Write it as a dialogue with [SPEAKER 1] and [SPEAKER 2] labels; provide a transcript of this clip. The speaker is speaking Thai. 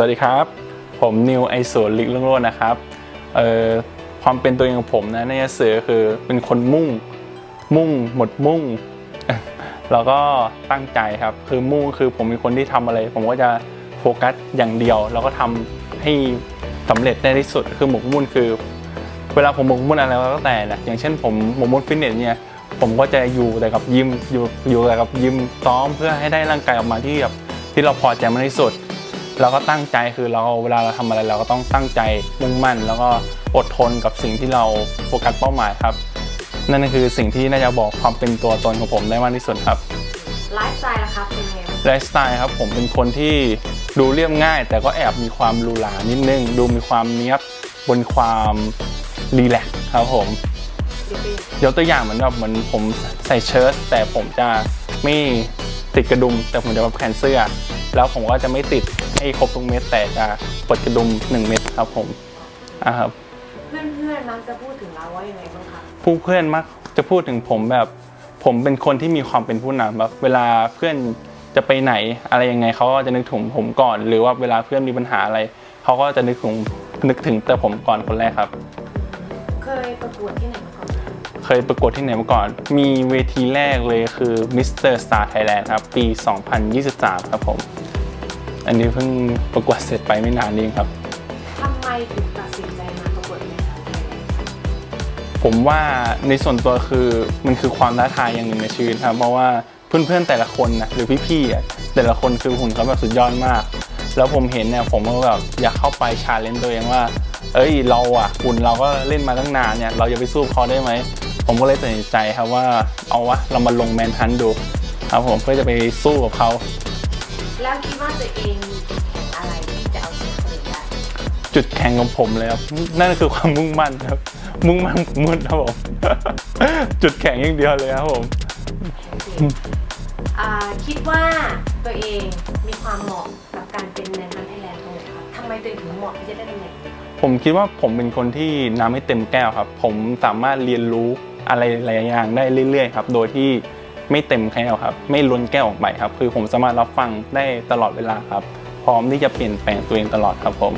[SPEAKER 1] สวัสดีครับ ผมนิวไอศูนลิกเรื่องโลดนะครับเอ่อความเป็นตัวเองของผมนะในหนังสือคือเป็นคนมุ่ง มุ่งหมดมุ่ง แล้วก็ตั้งใจครับ คือมุ่งคือผมเป็นคนที่ทำอะไร ผมก็จะโฟกัสอย่างเดียว แล้วก็ทำให้สำเร็จได้ที่สุดคือหมกมุ่นคือ เวลาผมหมกมุ่นอะไรก็แล้วแต่นะอย่างเช่นผมหมกมุ่นฟิตเนสเนี่ยผมก็จะอยู่แต่กับยิมอยู่อยู่แต่กับยิมซ้อมเพื่อให้ได้ร่างกายออกมาที่แบบที่เราพอใจมากที่สุด เราก็ตั้งใจคือเราเวลาเราทำอะไรเราก็ต้องตั้งใจมุ่งมั่น แล้วก็อดทนกับสิ่งที่เราโฟกัสเป้าหมายครับ นั่นก็คือสิ่งที่น่าจะบอกความเป็นตัวตนของผมได้มากที่สุดครับ
[SPEAKER 2] ไลฟ์สไตล์ล่ะครับเป็นไงบ้าง
[SPEAKER 1] ไลฟ์สไตล์ครับผมเป็นคนที่ดูเรียบง่าย แต่ก็แอบมีความหรูหรานิดนึง ดูมีความเนี้ยบบนความรีแลกซ์ครับผม
[SPEAKER 2] เดี๋ยวไป
[SPEAKER 1] ยกตัวอย่างเหมือนแบบเหมือนผมใส่เชิ้ตแต่ผมจะไม่ติดกระดุม แต่ผมจะแบบแขนเสื้อ แล้วผมก็จะไม่ติด ให้ครบทุกเม็ดแต่จะปลดกระดุม1 เม็ดครับผมอ่าครับ
[SPEAKER 2] เพื่อนๆมักจะพูดถึงเราว่ายังไงบ้างครับ
[SPEAKER 1] ผู้เพื่อนมักจะพูดถึงผมแบบ ผมเป็นคนที่มีความเป็นผู้นำแบบเวลาเพื่อนจะไปไหนอะไรยังไงเขาก็จะนึกถึงผมก่อน หรือว่าเวลาเพื่อนมีปัญหาอะไรเขาก็จะนึกถึงนึกถึงแต่ผมก่อนคนแรกครับ
[SPEAKER 2] เคยประกวดที่ไหนมาก่อน
[SPEAKER 1] เคยประกวดที่ไหนมาก่อน มีเวทีแรกเลยคือ Mr. Star Thailand ครับ ปี 2023 ครับผม อันนี้เพิ่งประกวดเสร็จไปไม่นานนี้เองครับ
[SPEAKER 2] ทำไมถึงตัดสินใจมาประกวดในสายไทยแลนด์
[SPEAKER 1] ผมว่าในส่วนตัวคือมันคือความท้าทายอย่างหนึ่งในชีวิตครับ เพราะว่าเพื่อนๆแต่ละคนนะหรือพี่ๆอะแต่ละคนคือหุ่นเขาแบบสุดยอดมาก แล้วผมเห็นเนี่ยผมก็แบบอยากเข้าไปชาเลนจ์ตัวเองว่า เอ้ยเราอะหุ่นเราก็เล่นมาตั้งนานเนี่ยเราจะไปสู้เขาได้ไหม ผมก็เลยตัดสินใจครับว่าเอาวะเรามาลงแมนทันดูครับผมเพื่อจะไปสู้กับเขา
[SPEAKER 2] แล้วคิดว่าตัวเองมีจุดแข็งอะไรที่จะเอาชนะคนอื่นได้
[SPEAKER 1] จุดแข็งของผมเลยครับ นั่นก็คือความมุ่งมั่นครับ มุ่งมั่นมุ่นครับผม จุดแข็งอย่างเดียวเลยครับผม
[SPEAKER 2] โอเคอ่าคิดว่าตัวเองมีความเหมาะกับการเป็นแมนทันไทยแลนด์ตรงไหนครับทำไมตัวเองถึงเหมาะที่จะได้ตำแหน่งนี้ครับ
[SPEAKER 1] ผมคิดว่าผมเป็นคนที่น้ำไม่เต็มแก้วครับ ผมสามารถเรียนรู้อะไรหลายอย่างได้เรื่อยๆครับ โดยที่ ไม่เต็มแก้วครับ ไม่ล้นแก้วออกไปครับ คือผมสามารถรับฟังได้ตลอดเวลาครับ พร้อมที่จะเปลี่ยนแปลงตัวเองตลอดครับผม